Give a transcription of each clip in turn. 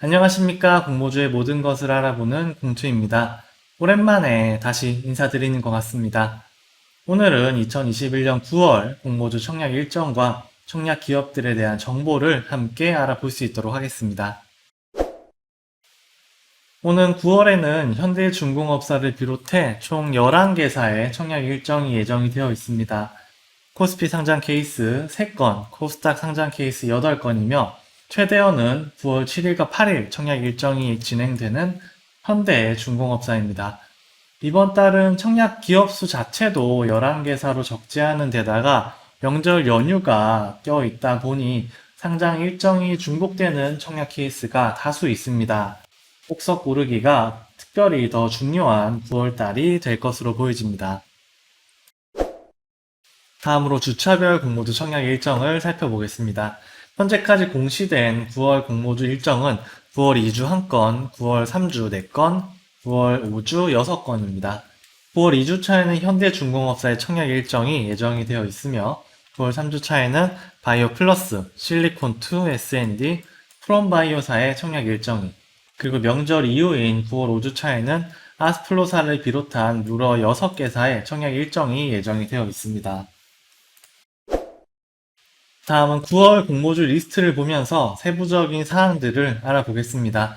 안녕하십니까. 공모주의 모든 것을 알아보는 공투입니다. 오랜만에 다시 인사드리는 것 같습니다. 오늘은 2021년 9월 공모주 청약 일정과 청약 기업들에 대한 정보를 함께 알아볼 수 있도록 하겠습니다. 오는 9월에는 현대중공업사를 비롯해 총 11개사의 청약 일정이 예정이 되어 있습니다. 코스피 상장 케이스 3건, 코스닥 상장 케이스 8건이며 최대어는 9월 7일과 8일 청약 일정이 진행되는 현대 중공업사입니다. 이번 달은 청약 기업 수 자체도 11개사로 적지 않은 데다가 명절 연휴가 껴있다 보니 상장 일정이 중복되는 청약 케이스가 다수 있습니다. 꼭석 고르기가 특별히 더 중요한 9월 달이 될 것으로 보여집니다. 다음으로 주차별 공모주 청약 일정을 살펴보겠습니다. 현재까지 공시된 9월 공모주 일정은 9월 2주 1건, 9월 3주 4건, 9월 5주 6건입니다. 9월 2주차에는 현대중공업사의 청약 일정이 예정이 되어 있으며 9월 3주차에는 바이오 플러스, 실리콘2, S&D, 프롬바이오사의 청약 일정이 그리고 명절 이후인 9월 5주차에는 아스플로사를 비롯한 무려 6개사의 청약 일정이 예정이 되어 있습니다. 다음은 9월 공모주 리스트를 보면서 세부적인 사항들을 알아보겠습니다.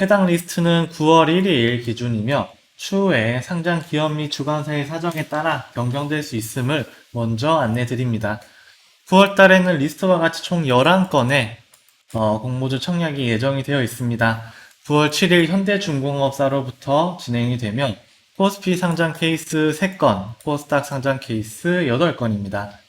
해당 리스트는 9월 1일 기준이며 추후에 상장 기업 및 주관사의 사정에 따라 변경될 수 있음을 먼저 안내 드립니다. 9월 달에는 리스트와 같이 총 11건의 어, 공모주 청약이 예정이 되어 있습니다. 9월 7일 현대중공업사로부터 진행이 되면 코스피 상장 케이스 3건, 코스닥 상장 케이스 8건입니다.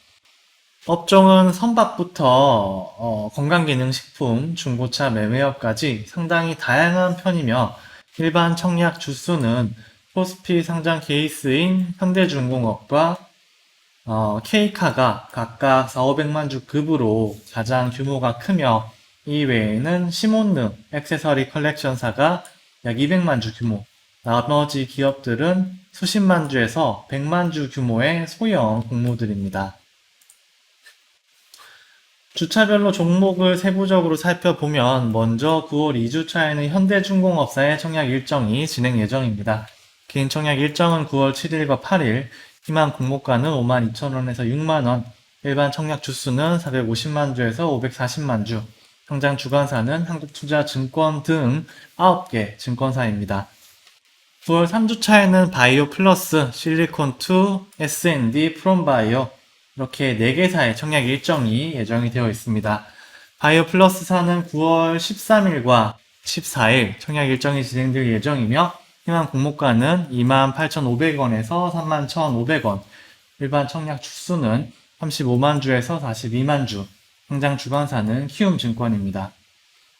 업종은 선박부터 어, 건강기능식품, 중고차 매매업까지 상당히 다양한 편이며 일반 청약 주수는 코스피 상장 케이스인 현대중공업과 어, K카가 각각 4, 500만 주 급으로 가장 규모가 크며 이 외에는 시몬느, 액세서리 컬렉션사가 약 200만 주 규모, 나머지 기업들은 수십만 주에서 100만 주 규모의 소형 공모들입니다. 주차별로 종목을 세부적으로 살펴보면 먼저 9월 2주차에는 현대중공업사의 청약 일정이 진행 예정입니다. 개인 청약 일정은 9월 7일과 8일, 희망 공모가는 5만 2천원에서 6만원, 일반 청약 주수는 450만 주에서 540만 주, 상장 주관사는 한국투자증권 등 9개 증권사입니다. 9월 3주차에는 바이오 플러스, 실리콘2, S&D, 프롬바이오 이렇게 4개사의 청약 일정이 예정이 되어 있습니다. 바이오 플러스사는 9월 13일과 14일 청약 일정이 진행될 예정이며 희망 공모가는 28,500원에서 31,500원, 일반 청약 주수는 35만 주에서 42만 주, 상장 주관사는 키움증권입니다.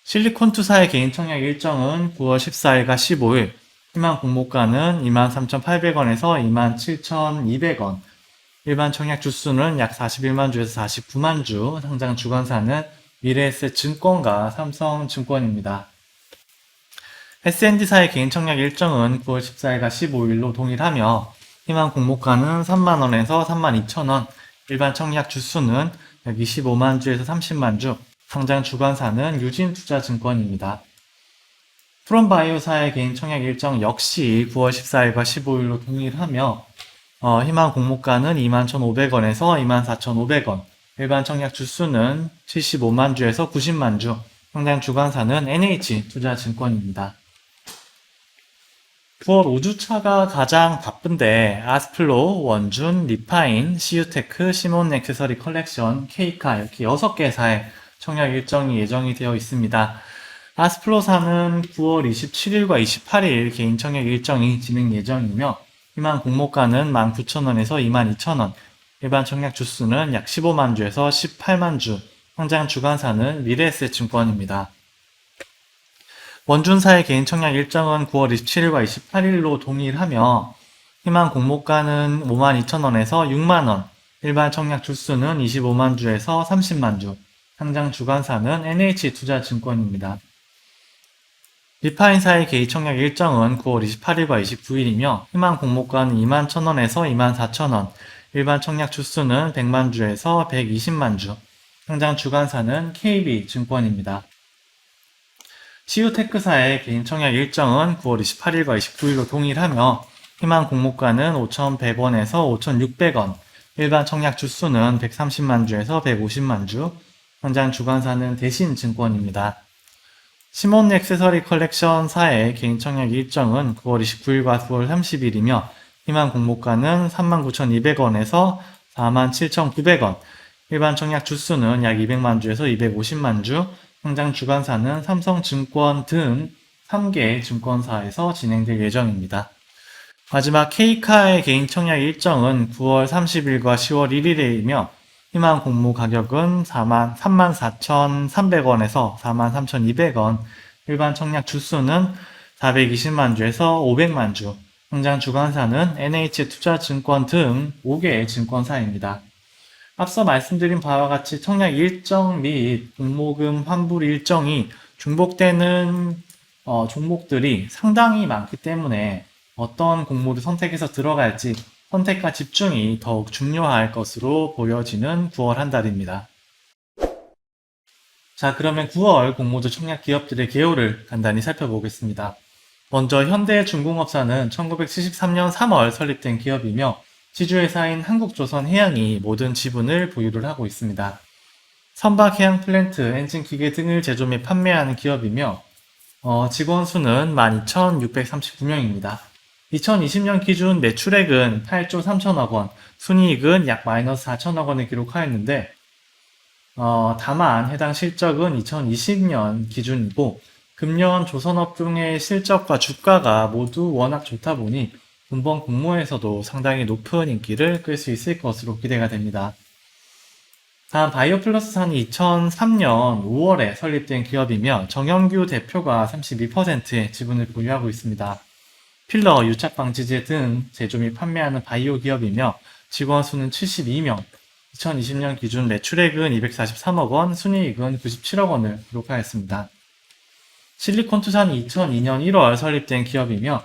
실리콘 투사의 개인 청약 일정은 9월 14일과 15일, 희망 공모가는 23,800원에서 27,200원, 일반 청약 주수는 약 41만 주에서 49만 주, 상장 주관사는 미래에셋 증권과 삼성증권입니다. S&D사의 개인 청약 일정은 9월 14일과 15일로 동일하며 희망 공모가는 3만원에서 3만 2천원, 일반 청약 주수는 약 25만 주에서 30만 주, 상장 주관사는 유진투자증권입니다. 프롬바이오사의 개인 청약 일정 역시 9월 14일과 15일로 동일하며 어, 희망 공모가는 21,500원에서 24,500원, 일반 청약 주수는 75만 주에서 90만 주, 상장 주관사는 NH투자증권입니다. 9월 5주차가 가장 바쁜데 아스플로, 원준, 리파인, 시유테크, 시몬 액세서리 컬렉션, 케이카 이렇게 6개사의 청약 일정이 예정이 되어 있습니다. 아스플로사는 9월 27일과 28일 개인 청약 일정이 진행 예정이며 희망 공모가는 19,000원에서 22,000원, 일반 청약 주수는 약 15만 주에서 18만 주, 상장 주관사는 미래에셋 증권입니다. 원준사의 개인 청약 일정은 9월 27일과 28일로 동일하며 희망 공모가는 52,000원에서 6만원, 일반 청약 주수는 25만 주에서 30만 주, 상장 주관사는 NH투자증권입니다. 리파인사의 개인 청약 일정은 9월 28일과 29일이며 희망 공모가는 2만 1,000원에서 2만 4천원, 일반 청약 주수는 100만 주에서 120만 주, 상장 주관사는 KB증권입니다. 치유테크사의 개인 청약 일정은 9월 28일과 29일로 동일하며 희망 공모가는 5,100원에서 5,600원, 일반 청약 주수는 130만 주에서 150만 주, 현장 주관사는 대신 증권입니다. 시몬 액세서리 컬렉션 사의 개인 청약 일정은 9월 29일과 9월 30일이며 희망 공모가는 39,200원에서 47,900원, 일반 청약 주수는 약 200만 주에서 250만 주, 현장 주관사는 삼성증권 등 3개 증권사에서 진행될 예정입니다. 마지막 K카의 개인 청약 일정은 9월 30일과 10월 1일에이며 희망 공모 가격은 4만, 34,300원에서 43,200원, 일반 청약 주수는 420만 주에서 500만 주, 현장 주관사는 NH투자증권 등 5개의 증권사입니다. 앞서 말씀드린 바와 같이 청약 일정 및 공모금 환불 일정이 중복되는 어, 종목들이 상당히 많기 때문에 어떤 공모를 선택해서 들어갈지 선택과 집중이 더욱 중요할 것으로 보여지는 9월 한 달입니다. 자, 그러면 9월 공모주 청약 기업들의 개요를 간단히 살펴보겠습니다. 먼저 현대중공업사는 1973년 3월 설립된 기업이며 지주회사인 한국조선해양이 모든 지분을 보유를 하고 있습니다. 선박 해양 플랜트, 엔진 기계 등을 제조 및 판매하는 기업이며 어, 직원 수는 12,639명입니다. 2020년 기준 매출액은 8조 3천억 원, 순이익은 약 마이너스 4천억 원을 기록하였는데 어, 다만 해당 실적은 2020년 기준이고 금년 조선업 종의 실적과 주가가 모두 워낙 좋다 보니 본번 공모에서도 상당히 높은 인기를 끌 수 있을 것으로 기대가 됩니다. 다음 바이오플러스산이 2003년 5월에 설립된 기업이며 정영규 대표가 32%의 지분을 보유하고 있습니다. 필러, 유착 방지제 등 제조 및 판매하는 바이오 기업이며 직원 수는 72명, 2020년 기준 매출액은 243억 원, 순이익은 97억 원을 기록하였습니다. 실리콘투산이 2002년 1월 설립된 기업이며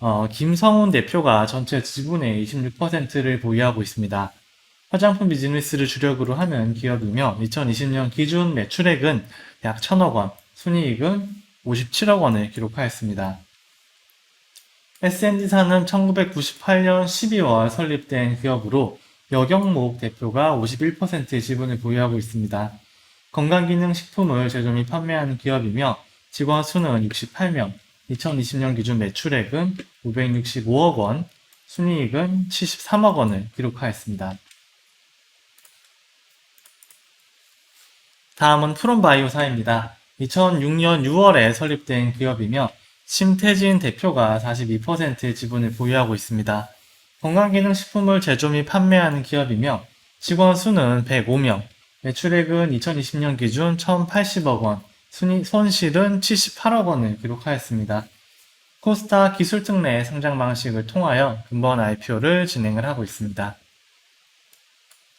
어, 김성훈 대표가 전체 지분의 26%를 보유하고 있습니다. 화장품 비즈니스를 주력으로 하는 기업이며 2020년 기준 매출액은 약 1천억 원, 순이익은 57억 원을 기록하였습니다. S&D사는 1998년 12월 설립된 기업으로 여경목 대표가 51%의 지분을 보유하고 있습니다. 건강기능식품을 제조 및 판매하는 기업이며 직원 수는 68명, 2020년 기준 매출액은 565억 원, 순이익은 73억 원을 기록하였습니다. 다음은 프롬바이오사입니다. 2006년 6월에 설립된 기업이며 심태진 대표가 42%의 지분을 보유하고 있습니다. 건강기능식품을 제조 및 판매하는 기업이며 직원 수는 105명, 매출액은 2020년 기준 1,080억 원, 순위, 손실은 78억 원을 기록하였습니다. 코스타 기술특례 상장 방식을 통하여 근본 IPO를 진행을 하고 있습니다.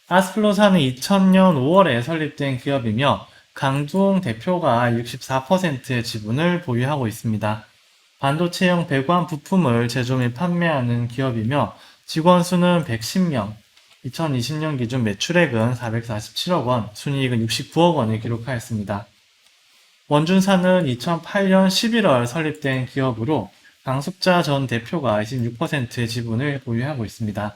아스플로사는 2000년 5월에 설립된 기업이며 강두홍 대표가 64%의 지분을 보유하고 있습니다. 반도체형 배관 부품을 제조 및 판매하는 기업이며 직원 수는 110명, 2020년 기준 매출액은 447억 원, 순이익은 69억 원을 기록하였습니다. 원준사는 2008년 11월 설립된 기업으로 강숙자 전 대표가 26%의 지분을 보유하고 있습니다.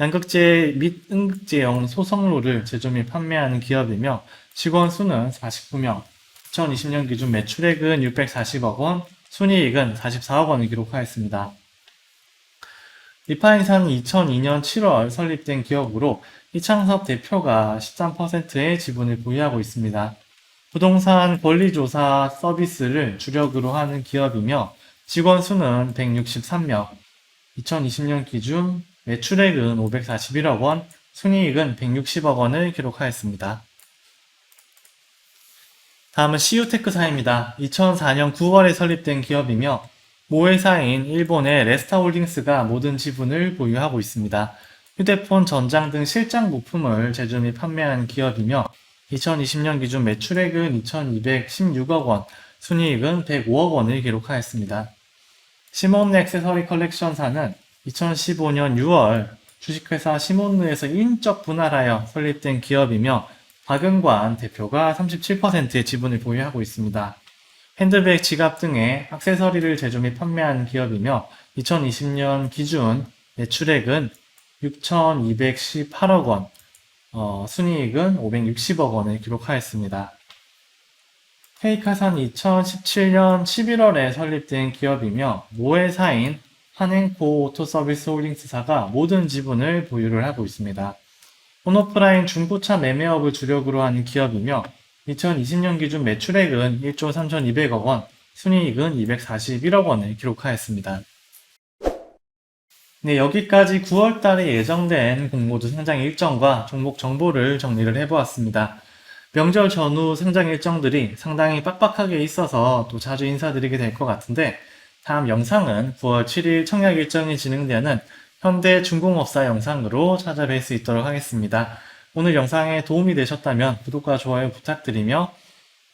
양극재 및 음극재용 소성로를 제조 및 판매하는 기업이며 직원 수는 49명, 2020년 기준 매출액은 640억 원, 순이익은 44억 원을 기록하였습니다. 리파인사는 2002년 7월 설립된 기업으로 이창섭 대표가 13%의 지분을 보유하고 있습니다. 부동산 권리조사 서비스를 주력으로 하는 기업이며 직원 수는 163명, 2020년 기준 매출액은 541억 원, 순이익은 160억 원을 기록하였습니다. 다음은 CU테크사입니다. 2004년 9월에 설립된 기업이며 모회사인 일본의 레스타홀딩스가 모든 지분을 보유하고 있습니다. 휴대폰, 전장 등 실장 부품을 제조 및 판매하는 기업이며 2020년 기준 매출액은 2,216억 원, 순이익은 105억 원을 기록하였습니다. 시몬 액세서리 컬렉션사는 2015년 6월 주식회사 시몬누에서 인적 분할하여 설립된 기업이며 박은관 대표가 37%의 지분을 보유하고 있습니다. 핸드백, 지갑 등의 액세서리를 제조 및 판매하는 기업이며 2020년 기준 매출액은 6,218억 원, 어, 순이익은 560억 원을 기록하였습니다. 페이카산 2017년 11월에 설립된 기업이며 모회사인 한행코 오토서비스 홀딩스사가 모든 지분을 보유를 하고 있습니다. 온오프라인 중고차 매매업을 주력으로 하는 기업이며 2020년 기준 매출액은 1조 3,200억 원, 순이익은 241억 원을 기록하였습니다. 네, 여기까지 9월 달에 예정된 공모주 상장 일정과 종목 정보를 정리를 해보았습니다. 명절 전후 상장 일정들이 상당히 빡빡하게 있어서 또 자주 인사드리게 될 것 같은데 다음 영상은 9월 7일 청약 일정이 진행되는 현대 중공업사 영상으로 찾아뵐 수 있도록 하겠습니다. 오늘 영상에 도움이 되셨다면 구독과 좋아요 부탁드리며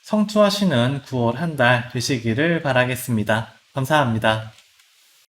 성투하시는 9월 한 달 되시기를 바라겠습니다. 감사합니다.